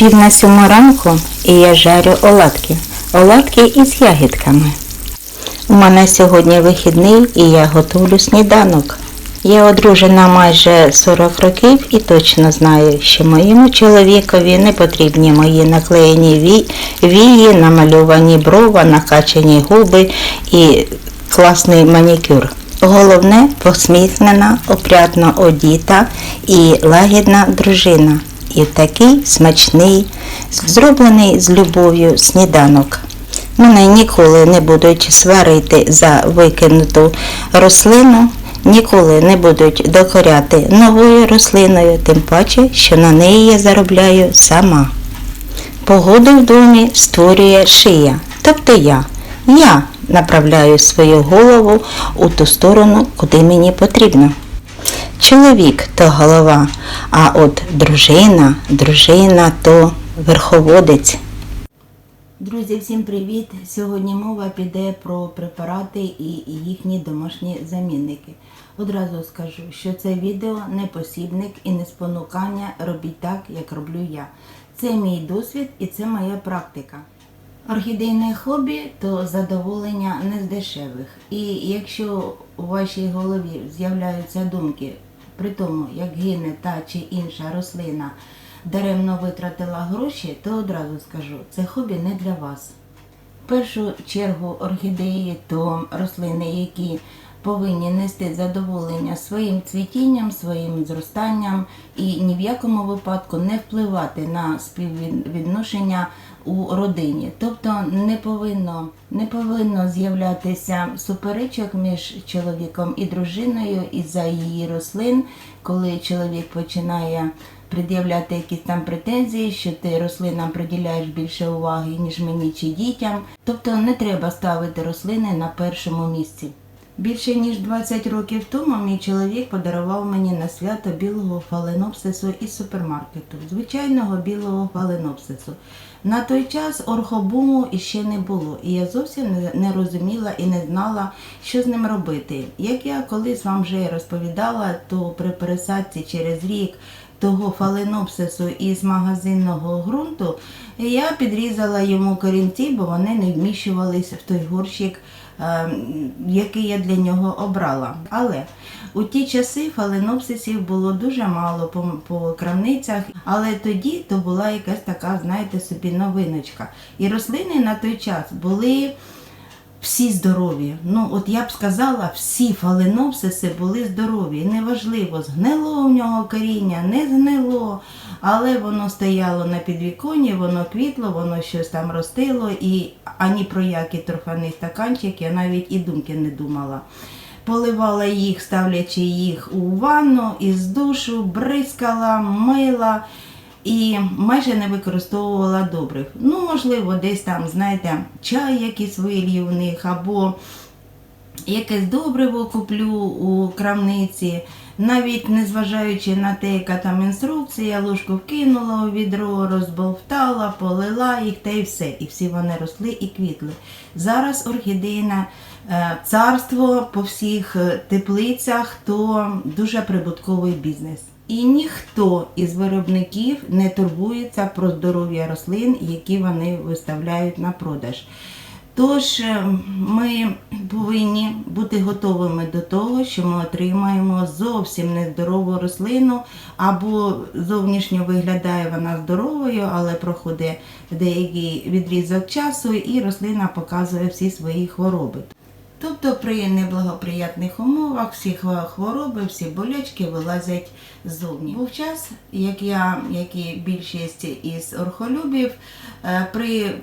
Пів на сьому ранку і я жарю оладки. Оладки із ягідками. У мене сьогодні вихідний і я готовлю сніданок. Я одружена майже 40 років і точно знаю, що моєму чоловікові не потрібні мої наклеєні вії, намальовані брова, накачані губи і класний манікюр. Головне посміхнена, опрятно одіта і лагідна дружина. І такий смачний, зроблений з любов'ю сніданок. Мене ніколи не будуть сварити за викинуту рослину, ніколи не будуть докоряти новою рослиною, тим паче, що на неї я заробляю сама. Погоду в домі створює шия, тобто я. Я направляю свою голову у ту сторону, куди мені потрібно. Чоловік то голова, а от дружина, дружина то верховодець. Друзі, всім привіт! Сьогодні мова піде про препарати і їхні домашні замінники. Одразу скажу, що це відео не посібник і не спонукання робіть так, як роблю я. Це мій досвід і це моя практика. Орхідейне хобі то задоволення не з дешевих. І якщо у вашій голові з'являються думки при тому, як гине та чи інша рослина даремно витратила гроші, то одразу скажу, це хобі не для вас. В першу чергу орхідеї то рослини, які повинні нести задоволення своїм цвітінням, своїм зростанням і ні в якому випадку не впливати на співвідношення у родині. Тобто не повинно, не повинно з'являтися суперечок між чоловіком і дружиною із-за її рослин, коли чоловік починає пред'являти якісь там претензії, що ти рослинам приділяєш більше уваги, ніж мені чи дітям. Тобто не треба ставити рослини на першому місці. Більше ніж 20 років тому мій чоловік подарував мені на свято білого фаленопсису із супермаркету, звичайного білого фаленопсису. На той час орхобуму іще не було, і я зовсім не- розуміла і не знала, що з ним робити. Як я колись вам вже розповідала, то при пересадці через рік того фаленопсису із магазинного ґрунту я підрізала йому корінці, бо вони не вміщувалися в той горщик, який я для нього обрала. Але у ті часи фаленопсисів було дуже мало по, по крамницях, але тоді то була якась така, знаєте, собі новиночка. І рослини на той час були всі здорові. Ну, от я б сказала, всі фаленопсиси були здорові. Неважливо, згнило в нього коріння, не згнило, але воно стояло на підвіконні, воно квітло, воно щось там ростило, і ані про які торфяний стаканчик я навіть і думки не думала. Поливала їх, ставлячи їх у ванну із душу, бризкала, мила і майже не використовувала добрив. Ну, можливо, десь там, знаєте, чай якийсь вилью в них, або якесь добриво куплю у крамниці, навіть незважаючи на те, яка там інструкція, ложку вкинула у відро, розбовтала, полила їх та й все. І всі вони росли і квітли. Зараз орхідейне е, царство по всіх е, теплицях то дуже прибутковий бізнес. І ніхто із виробників не турбується про здоров'я рослин, які вони виставляють на продаж. Тож е, ми повинні бути готовими до того, що ми отримаємо зовсім нездорову рослину, або зовнішньо виглядає вона здоровою, але проходить деякий відрізок часу, і рослина показує всі свої хвороби. Тобто при неблагоприятних умовах всі хвороби, всі болячки вилазять ззовні. Був час, як я, як і більшість із орхолюбів, е, при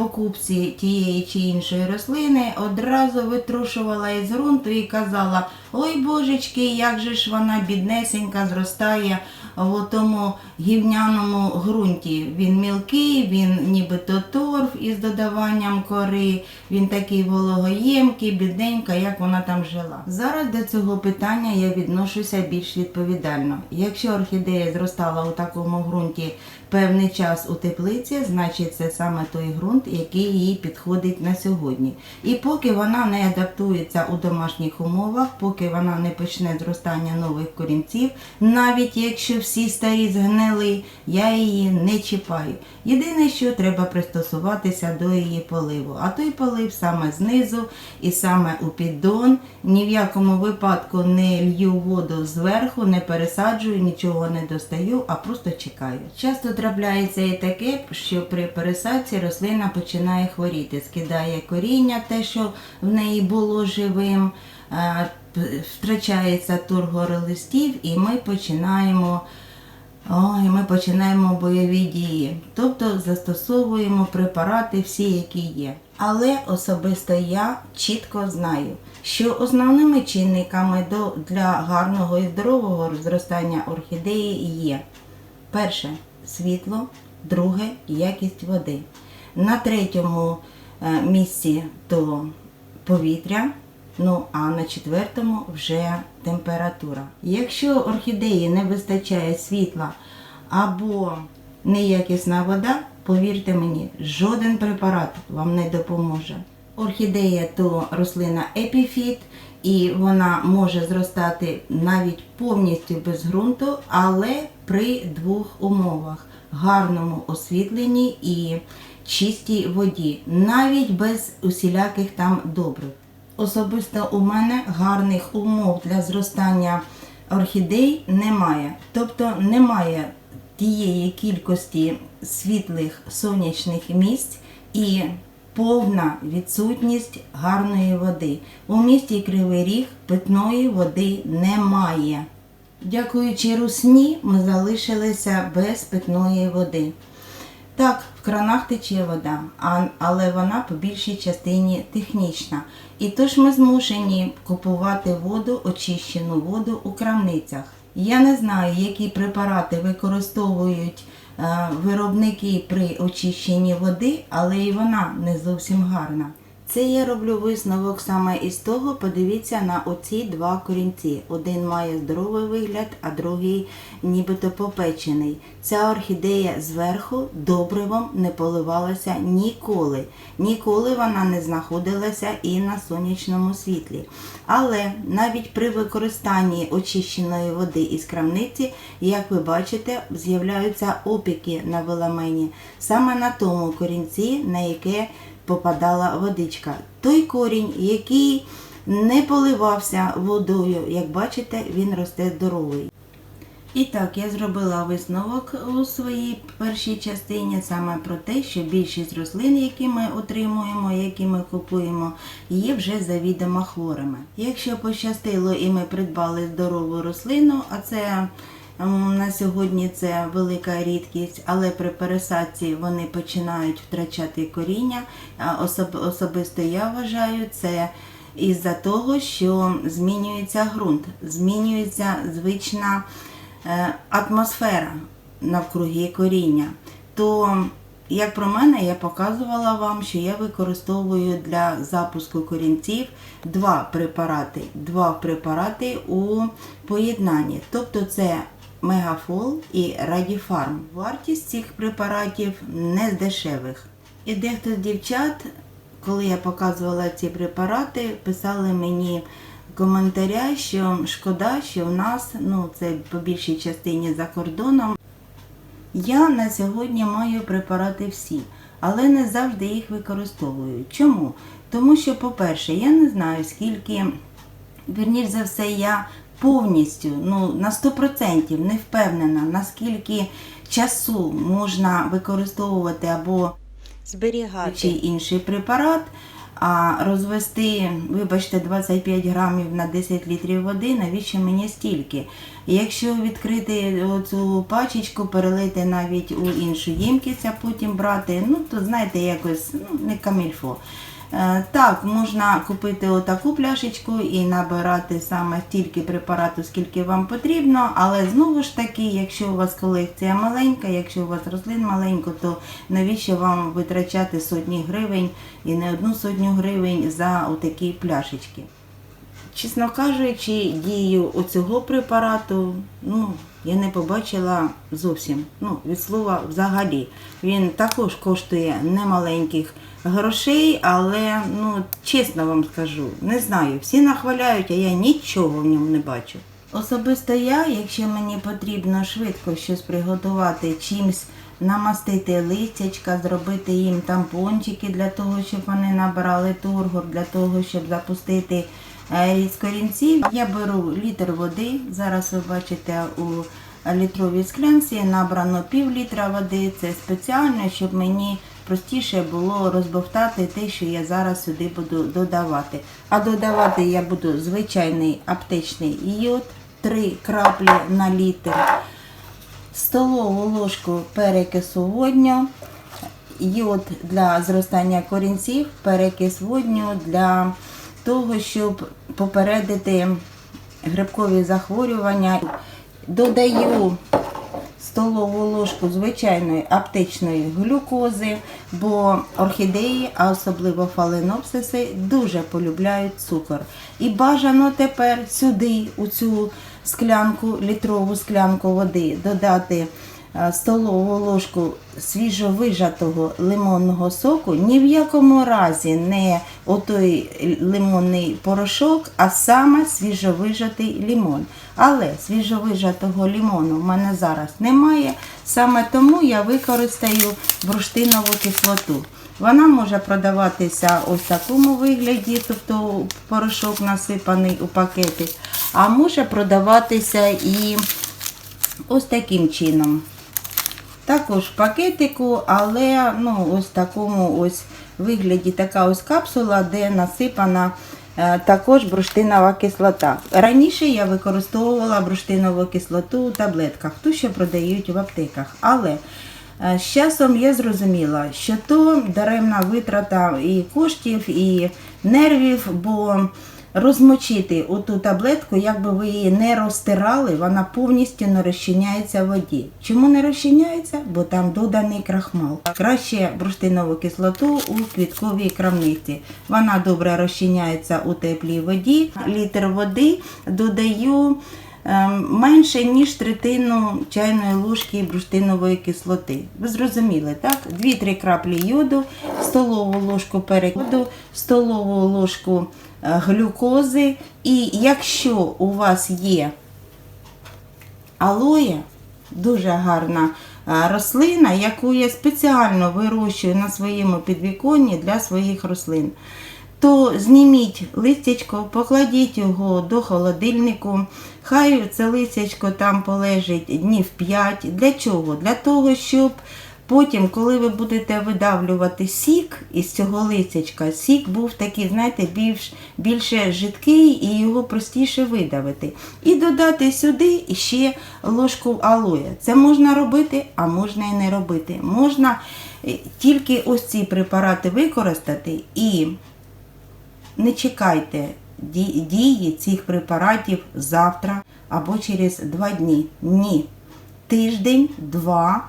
покупці тієї чи іншої рослини одразу витрушувала із ґрунту і казала: Ой божечки, як же ж вона біднесенька зростає в тому гівняному ґрунті. Він мілкий, він нібито торф із додаванням кори, він такий вологоємкий, бідненька, як вона там жила. Зараз до цього питання я відношуся більш відповідально. Якщо орхідея зростала у такому ґрунті певний час у теплиці, значить це саме той ґрунт, який їй підходить на сьогодні. І поки вона не адаптується у домашніх умовах, поки вона не почне зростання нових корінців, навіть якщо всі старі згнили, я її не чіпаю. Єдине, що треба пристосуватися до її поливу. А той полив саме знизу і саме у піддон. Ні в якому випадку не лью воду зверху, не пересаджую, нічого не достаю, а просто чекаю. Часто трапляється і таке, що при пересадці рослина починає хворіти, скидає коріння, те, що в неї було живим, втрачається тургор листів, і ми починаємо. Ой, ми починаємо бойові дії, тобто застосовуємо препарати всі, які є. Але особисто я чітко знаю, що основними чинниками для гарного і здорового зростання орхідеї є перше світло, друге якість води. На третьому е, місці то повітря, ну а на четвертому вже температура. Якщо орхідеї не вистачає світла або неякісна вода, повірте мені, жоден препарат вам не допоможе. Орхідея то рослина епіфіт, і вона може зростати навіть повністю без ґрунту, але при двох умовах: гарному освітленні і чистій воді, навіть без усіляких там добрив. Особисто у мене гарних умов для зростання орхідей немає. Тобто немає тієї кількості світлих сонячних місць і повна відсутність гарної води. У місті Кривий Ріг питної води немає. Дякуючи русні, ми залишилися без питної води. Так, в кранах тече вода, але вона по більшій частині технічна. І тож ми змушені купувати воду, очищену воду у крамницях. Я не знаю, які препарати використовують е, виробники при очищенні води, але і вона не зовсім гарна. Це я роблю висновок саме із того, подивіться на оці два корінці. Один має здоровий вигляд, а другий нібито попечений. Ця орхідея зверху добривом не поливалася ніколи. Ніколи вона не знаходилася і на сонячному світлі. Але навіть при використанні очищеної води із крамниці, як ви бачите, з'являються опіки на веламені саме на тому корінці, на яке попадала водичка. Той корінь, який не поливався водою, як бачите, він росте здоровий. І так, я зробила висновок у своїй першій частині саме про те, що більшість рослин, які ми отримуємо, які ми купуємо, є вже завідомо хворими. Якщо пощастило і ми придбали здорову рослину, а це на сьогодні це велика рідкість, але при пересадці вони починають втрачати коріння. Особ- Особисто я вважаю це із-за того, що змінюється ґрунт, змінюється звична е, атмосфера навкруги коріння. То, як про мене, я показувала вам, що я використовую для запуску корінців два препарати. Два препарати у поєднанні. Тобто це Мегафол і Радіфарм. Вартість цих препаратів не з дешевих. І дехто з дівчат, коли я показувала ці препарати, писали мені коментаря, що шкода, що в нас, ну це по більшій частині за кордоном, я на сьогодні маю препарати всі, але не завжди їх використовую. Чому? Тому що, по-перше, я не знаю, скільки, вірніш за все, я повністю, ну, на 100% не впевнена, наскільки часу можна використовувати або зберігати чи інший препарат, а розвести, вибачте, 25 грамів на 10 літрів води, навіщо мені стільки? Якщо відкрити оцю пачечку, перелити навіть у іншу ємкість, а потім брати, ну то знаєте, якось ну, не камільфо. Е, Так, можна купити отаку пляшечку і набирати саме стільки препарату, скільки вам потрібно, але знову ж таки, якщо у вас колекція маленька, якщо у вас рослин маленько, то навіщо вам витрачати сотні гривень і не одну сотню гривень за отакі пляшечки? чесно кажучи, дію оцього препарату, ну, я не побачила зовсім. Ну, від слова взагалі. Він також коштує немаленьких грошей, але ну, чесно вам скажу, не знаю. Всі нахваляють, а я нічого в ньому не бачу. Особисто я, якщо мені потрібно швидко щось приготувати, чимсь намастити листячка, зробити їм тампончики для того, щоб вони набирали тургор, для того, щоб запустити е, ріст корінців. Я беру літр води. Зараз ви бачите у літровій склянці набрано пів літра води. Це спеціально, щоб мені простіше було розбовтати те, що я зараз сюди буду додавати. А додавати я буду звичайний аптечний йод, 3 краплі на літр столову ложку перекису водню, йод для зростання корінців, перекис водню для того, щоб попередити грибкові захворювання. Додаю столову ложку звичайної аптечної глюкози, бо орхідеї, а особливо фаленопсиси, дуже полюбляють цукор. І бажано тепер сюди, у цю склянку, літрову склянку води, додати столову ложку свіжовижатого лимонного соку. Ні в якому разі не отой лимонний порошок, а саме свіжовижатий лимон. Але свіжовижатого лимону в мене зараз немає. Саме тому я використаю бурштинову кислоту. Вона може продаватися ось в такому вигляді, тобто порошок насипаний у пакети, а може продаватися і ось таким чином. Також в пакетику, але ну, ось в такому ось вигляді така ось капсула, де насипана е, також бурштинова кислота. Раніше я використовувала бурштинову кислоту у таблетках, ту, що продають в аптеках. Але е, з часом я зрозуміла, що то даремна витрата і коштів, і нервів, бо розмочити оту таблетку, якби ви її не розтирали, вона повністю не розчиняється в воді. Чому не розчиняється? Бо там доданий крахмал. Краще бурштинову кислоту у квітковій крамниці. Вона добре розчиняється у теплій воді. Літр води додаю. Ем, Менше ніж третину чайної ложки бурштинової кислоти. Ви зрозуміли, так? 2-3 краплі йоду, столову ложку перекладу, столову ложку е, глюкози. І якщо у вас є алоє, дуже гарна е, рослина, яку я спеціально вирощую на своєму підвіконні для своїх рослин. То зніміть листячко, покладіть його до холодильнику. Хай це листячко там полежить днів 5. Для чого? Для того, щоб потім, коли ви будете видавлювати сік із цього листячка, сік був такий, знаєте, більш, більше жидкий і його простіше видавити. І додати сюди ще ложку алоє. Це можна робити, а можна і не робити. Можна е, тільки ось ці препарати використати і не чекайте дії цих препаратів завтра або через два дні. Ні. Тиждень, два,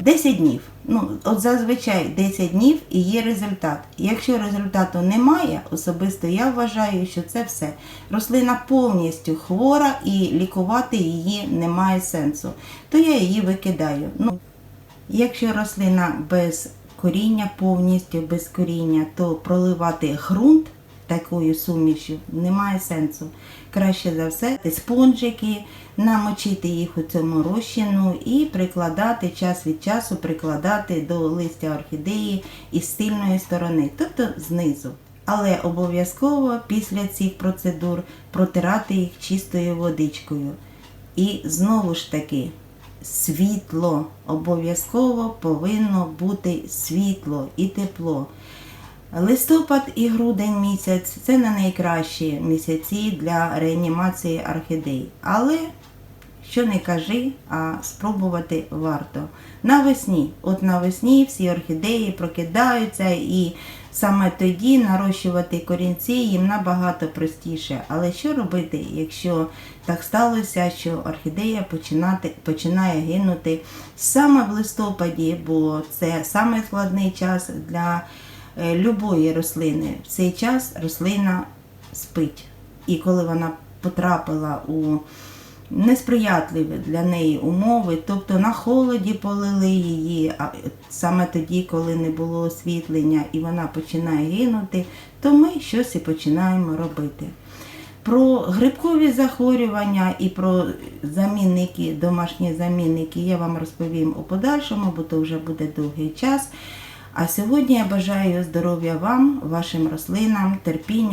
10 днів. Ну, от зазвичай 10 днів і є результат. Якщо результату немає, особисто я вважаю, що це все. Рослина повністю хвора і лікувати її немає сенсу. То я її викидаю. Ну, Якщо рослина без коріння, повністю без коріння, то проливати ґрунт такою сумішю немає сенсу. Краще за все спонжики, намочити їх у цьому розчину і прикладати час від часу прикладати до листя орхідеї із сильної сторони, тобто знизу. Але обов'язково після цих процедур протирати їх чистою водичкою. І знову ж таки, світло. Обов'язково повинно бути світло і тепло. Листопад і грудень місяць це не найкращі місяці для реанімації орхідей. Але що не кажи, а спробувати варто. Навесні, от навесні всі орхідеї прокидаються і саме тоді нарощувати корінці їм набагато простіше. Але що робити, якщо так сталося, що орхідея починати, починає гинути саме в листопаді, бо це саме складний час для е, любої рослини. В цей час рослина спить. і коли вона потрапила у несприятливі для неї умови, тобто на холоді полили її, а саме тоді, коли не було освітлення і вона починає гинути, то ми щось і починаємо робити. Про грибкові захворювання і про замінники, домашні замінники я вам розповім у подальшому, бо то вже буде довгий час. А сьогодні я бажаю здоров'я вам, вашим рослинам, терпіння.